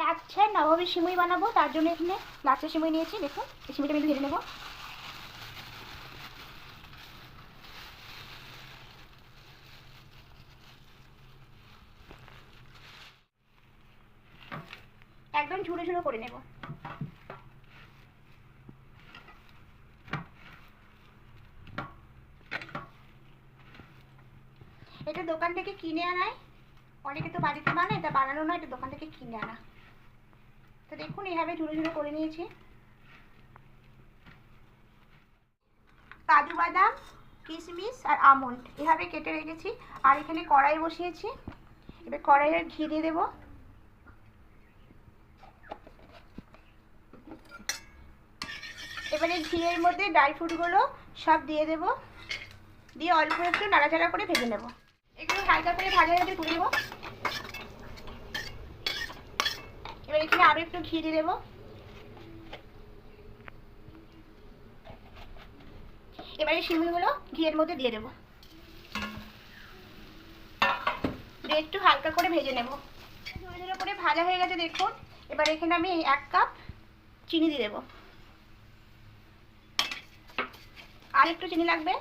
লাচ্ছে নবাবী সিমুই বানাবো, তার জন্য এখানে লাচ্ছে সিমুই নিয়েছি, দেখুন, এই সিমুইটা আমি ভেজে নেব। একদম ঝুড়ো ঝুড়ো করে নেব। এটা দোকান থেকে কিনে আনায়, অনেকে তো বাড়িতে বানায় এটা বানানো নয়, এটা দোকান থেকে কিনে আনা। তো দেখুন, এইভাবে ঝুড়ো ঝুড়ো করে নিয়েছি। কাজু বাদাম, কিশমিশ আর আমন্ড, এভাবে কেটে রেখেছি। আর এখানে কড়াই বসিয়েছি। এবার কড়াইয়ে ঘি দিয়ে দেবো। এবারে ঘিয়ের মধ্যে ড্রাই ফ্রুটগুলো সব দিয়ে দেবো। দিয়ে অল্প একটু নাড়াচাড়া করে ভেজে নেব। একটু হালকা করে ভাজা ভাজা তুলে নেব এবার এখানে আরও একটু ঘি দিয়ে দেবো। এবারে শিমুলগুলো ঘিয়ের মধ্যে দিয়ে দেবো। একটু হালকা করে ভেজে নেব। ধীরে করে ভাজা হয়ে গেছে, দেখুন। এবার এখানে আমি এক কাপ চিনি দিয়ে দেবো। আর একটু চিনি লাগবে।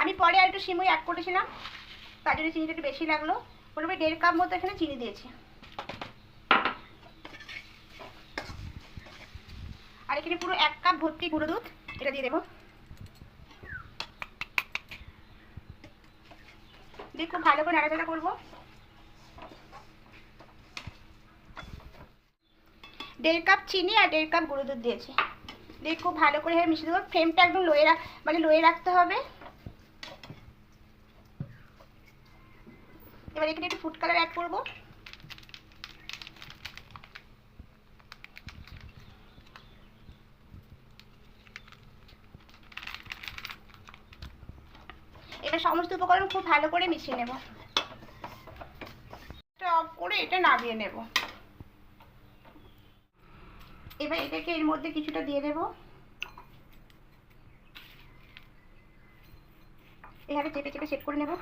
আমি পরে আর একটু সিমুই অ্যাড করেছিলাম, তার জন্য চিনিটা একটু বেশি লাগল। মোটামুটি দেড় কাপ মতো এখানে চিনি দিয়েছি আর এখানে পুরো এক কাপ ভর্তি গুঁড়ো দুধ, এটা দিয়ে দেবো। দিয়ে খুব ভালো করে নাড়াচাড়া করব। দেড় কাপ চিনি আর দেড় কাপ গুঁড়ো দুধ দিয়েছি। দিয়ে খুব ভালো করে মিশিয়ে দেবো। ফ্লেমটা একদম লোয়ে মানে লোয়ে রাখতে হবে। এবার এখানে একটু ফুড কালার অ্যাড করব। এবার সমস্ত উপকরণ খুব ভালো করে মিশিয়ে নেব। অফ করে এটা নামিয়ে নেব। এবার এটাকে এর মধ্যে কিছুটা দিয়ে দেব। এভাবে চেপে চেপে সেট করে নেব।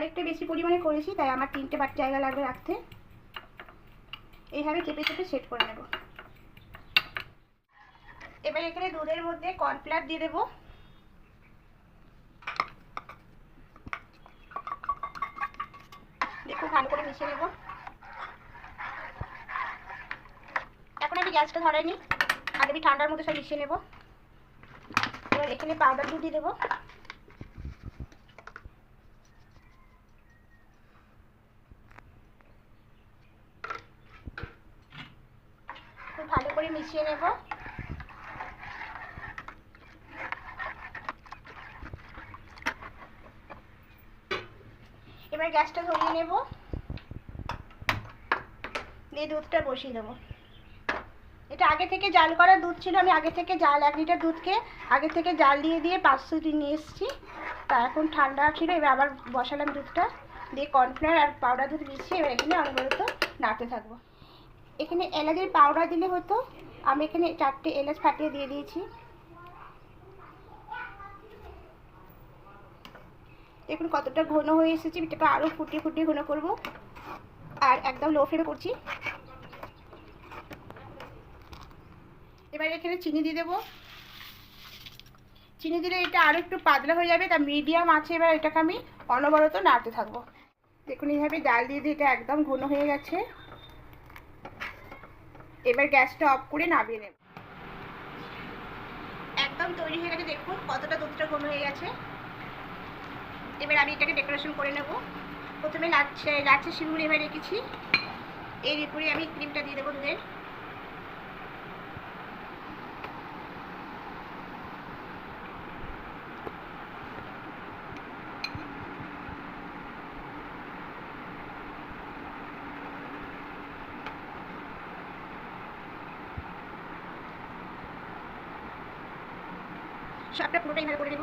অনেকটা বেশি পরিমাণে করেছি, তাই আমার তিনটে বার জায়গা লাগবে রাখতে। এইভাবে চেপে চেপে সেট করে নেব। এবার এখানে দুধের মধ্যে কর্নফ্লাওয়ার দিয়ে দেবো। দেখুন ভালো করে মিশিয়ে নেব। এখন আমি গ্যাসটা ধরাইনি আর আমি ঠান্ডার মধ্যে সব মিশিয়ে নেব। এবার এখানে পাউডার দুধ দিয়ে দেবো খুব ভালো করে মিশিয়ে নেব। এবার গ্যাসটা ধরিয়ে নেব। দিয়ে দুধটা বসিয়ে দেবো। এটা আগে থেকে জাল করা দুধ ছিল, আমি আগে থেকে জাল, এক লিটার দুধকে আগে থেকে জাল দিয়ে দিয়ে পাঁচশো দিন নিয়ে এসেছি। তা এখন ঠান্ডা ছিল, এবার আবার বসালাম দুধটা। দিয়ে কর্নফ্লাওয়ার আর পাউডার দুধ মিশিয়ে এবার এখানে অনবরত নাড়তে থাকব। এখানে এলাচের পাউডার দিলে হতো। আমি এখানে চারটে এলাচ ফাটিয়ে দিয়ে দিয়েছি। দেখুন কতটা ঘন হয়ে এসেছে। এটাকে আরও ফুটিয়ে ফুটিয়ে ঘন করব। আর একদম লো ফ্লেমে করছি। এবার এখানে চিনি দিয়ে দেবো। চিনি দিলে এটা আরও একটু পাতলা হয়ে যাবে। তা মিডিয়াম আছে এবার এটাকে আমি অনবরত নাড়তে থাকব। দেখুন এইভাবে ডাল দিয়ে দিয়ে এটা একদম ঘন হয়ে গেছে। এবার গ্যাসটা অফ করে নামিয়ে নেব। একদম তৈরি হয়ে গেছে, দেখুন কতটা দুধটা ঘন হয়ে গেছে। এবার আমি এটাকে ডেকোরেশন করে নেব। প্রথমে লাচ্ছে লাচ্ছে শিমুল এবার রেখেছি। এর উপরে আমি ক্রিমটা দিয়ে দেবো দুধের সবটা পুরোটা এইভাবে করে নেব।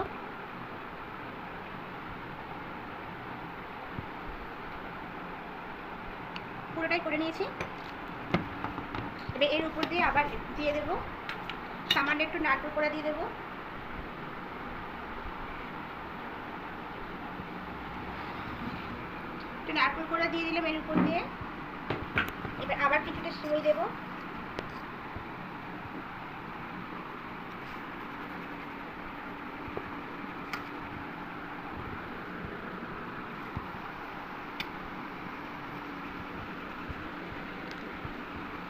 পুরোটাই করে নিয়েছি। এবার এর উপর দিয়ে আবার দিয়ে দেবো। সামান্য একটু নাটক করে দিয়ে দেবো। একটু নারকোল করে দিয়ে দিলাম এর উপর দিয়ে। এবার আবার কিছুটা সিমই দেবো।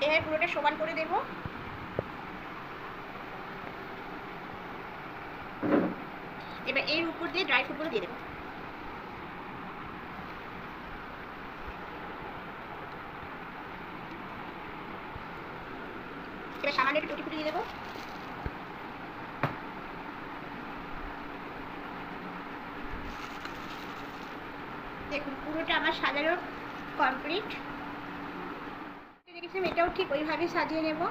এবার পুরোটা সমান করে দেব। এবার এর উপর দিয়ে ড্রাই ফ্রুটগুলো দিয়ে দেবো। সামান্য একটু টুটি দিয়ে দেবো। দেখুন, পুরোটা আমার সাজানো কমপ্লিট রেখেছিলাম এটাও ঠিক ওইভাবেই সাজিয়ে নেব।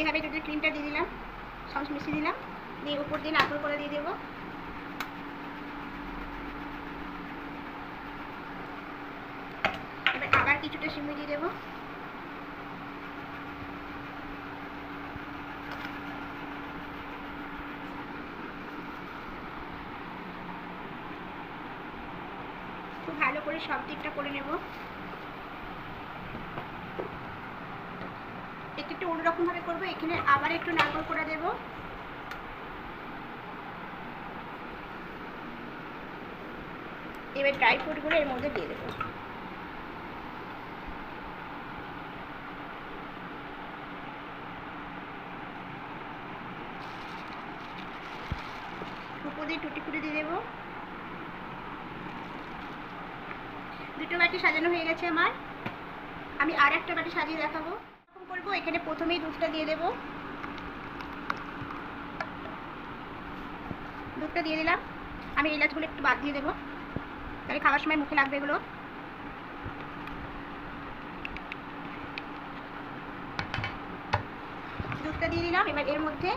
এভাবে যদি ক্রিমটা দিয়ে দিলাম। সস মিশিয়ে দিলাম। দিয়ে উপর দিয়ে নারকেল করে দিয়ে দেবো। এবার আবার কিছুটা সিমে দিয়ে দেবো খুব ভালো করে সব দিকটা করে নেব। একটু একটু অন্যরকম ভাবে করব, এখানে আবার একটু নারকল করে দেব। এবার ড্রাই ফ্রুটগুলো এর মধ্যে দিয়ে দেবো। দিয়ে টুটি ফুটি দিয়ে দেবো। দুটো বাটি সাজানো হয়ে গেছে আমার। আমি আর একটা বাটি সাজিয়ে দেখাবো। এরকম করব, এখানে প্রথমেই দুধটা দিয়ে দেবো। দুধটা দিয়ে দিলাম। আমি এলাচগুলো একটু বাদ দিয়ে দেবো। তাহলে খাওয়ার সময় মুখে লাগবে এগুলো। দুধটা দিয়ে দিলাম। এবার এর মধ্যে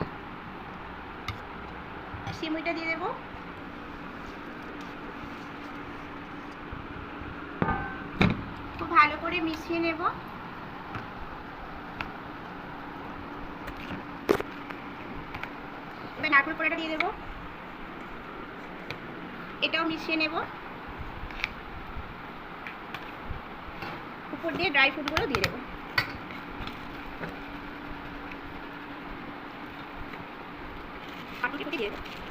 সিমুইটা দিয়ে দেবো খুব ভালো করে মিশিয়ে নেব। এবার নারকেল পোড়াটা দিয়ে দেবো। এটাও মিশিয়ে নেব। উপর দিয়ে ড্রাই ফ্রুটগুলো দিয়ে দেবো। দিয়ে দেবো।